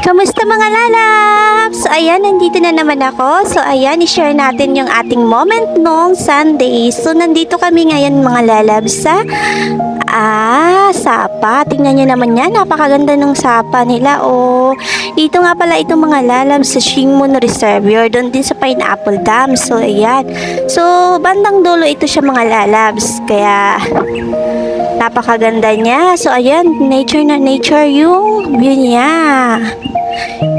Kamusta mga lalabs? Ayan, nandito na naman ako. So ayan, i-share natin yung ating moment nung Sunday. So nandito kami ngayon mga lalabs sa Ah, sapa. Tingnan nyo naman yan. Napakaganda ng sapa nila. Oh, dito nga pala itong mga lalabs sa Shingmun Reservoir. Doon din sa Pineapple Dam. So, ayan. So, bandang dulo ito siya mga lalabs. Kaya, napakaganda niya. So, ayan. Nature na nature yung view niya.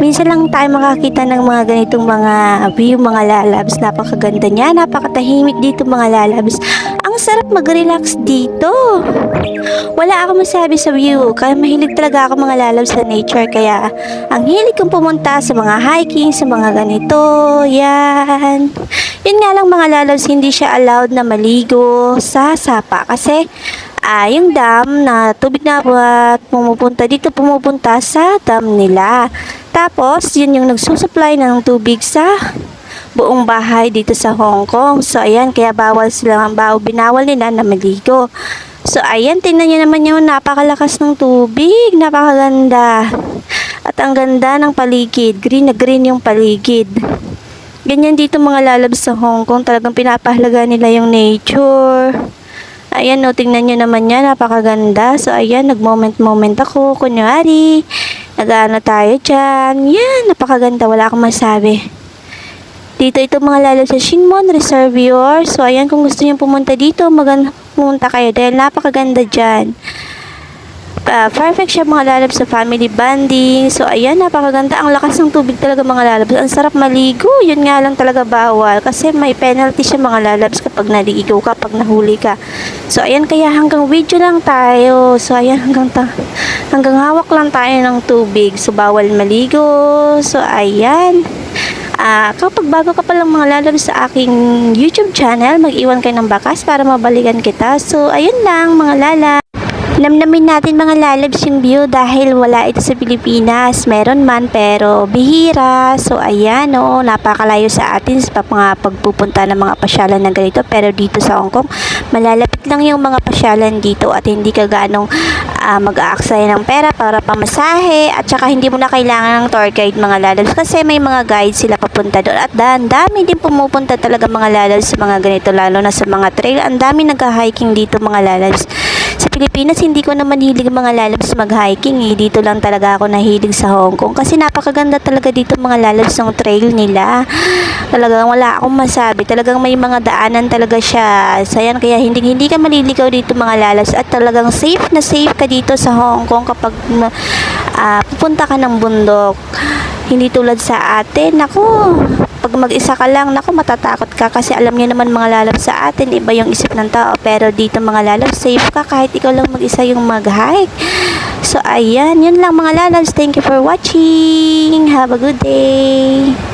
Minsan lang tayo makakita ng mga ganitong mga view, mga lalabs. Napakaganda niya, napakatahimik dito mga lalabs. Sarap mag-relax dito. Wala akong masabi sa view, kaya mahilig talaga ako mga lalabs sa nature. Kaya ang hilig kong pumunta sa mga hiking, sa mga ganito, yan. Yun nga lang mga lalabs, hindi siya allowed na maligo sa sapa kasi ah, yung dam na tubig na uh, pumupunta dito pumupunta sa dam nila. Tapos, yun yung nagsusupply ng tubig sa buong bahay dito sa Hong Kong. So, ayan, kaya bawal sila, bawal, binawal nila na maligo. So, ayan, tingnan nyo naman yung napakalakas ng tubig. Napakaganda. At ang ganda ng paligid. Green na green yung paligid. Ganyan dito mga lalabs sa Hong Kong. Talagang pinapahalaga nila yung nature. Ayan, no, tingnan nyo naman yan. Napakaganda. So, ayan, nag-moment-moment ako. Kunyari, nag-ano tayo dyan. Yan, napakaganda. Wala akong masabi. Dito ito mga lalo sa Shingmon Reservoir. So, ayan, kung gusto nyo pumunta dito, maganda pumunta kayo dahil napakaganda dyan. Ah, perfect siya mga lalabs sa family bonding. So, ayan, napakaganda. Ang lakas ng tubig talaga mga lalabs. Ang sarap maligo. Yun nga lang talaga bawal. Kasi may penalty siya mga lalabs kapag naligo ka, pag nahuli ka. So, ayan, kaya hanggang video lang tayo. So, ayan, hanggang, ta- hanggang hawak lang tayo ng tubig. So, bawal maligo. So, ayan. Ah, kapag bago ka pa lang mga lalabs sa aking YouTube channel, mag-iwan kayo ng bakas para mabalikan kita. So, ayun lang mga lalabs. Namnamin natin mga lalabs yung view dahil wala ito sa Pilipinas. Meron man pero bihira. So ayan o, napakalayo sa atin sa mga pagpupunta ng mga pasyalan na ganito. Pero dito sa Hong Kong, malalapit lang yung mga pasyalan dito at hindi ka ganong ah, mag-aaksaya ng pera para pamasahe at saka hindi mo na kailangan ng tour guide mga lalabs kasi may mga guide sila papunta doon. At dan, dami din pumupunta talaga mga lalabs sa mga ganito lalo na sa mga trail. Ang dami nag-hiking dito mga lalabs. Pilipinas, hindi ko naman hilig mga lalabs mag-hiking eh. Dito lang talaga ako nahilig sa Hong Kong. Kasi napakaganda talaga dito mga lalabs ng trail nila. Talagang wala akong masabi. Talagang may mga daanan talaga siya. So yan, kaya hindi, hindi ka maliligaw dito mga lalabs. At talagang safe na safe ka dito sa Hong Kong kapag ah, pupunta ka ng bundok. Hindi tulad sa atin. Ako, pag mag-isa ka lang, naku, matatakot ka kasi alam niyo naman mga lalabs sa atin, iba yung isip ng tao. Pero dito mga lalabs, safe ka kahit ikaw lang mag-isa yung mag-hike. So, ayan, yun lang mga lalabs. Thank you for watching. Have a good day.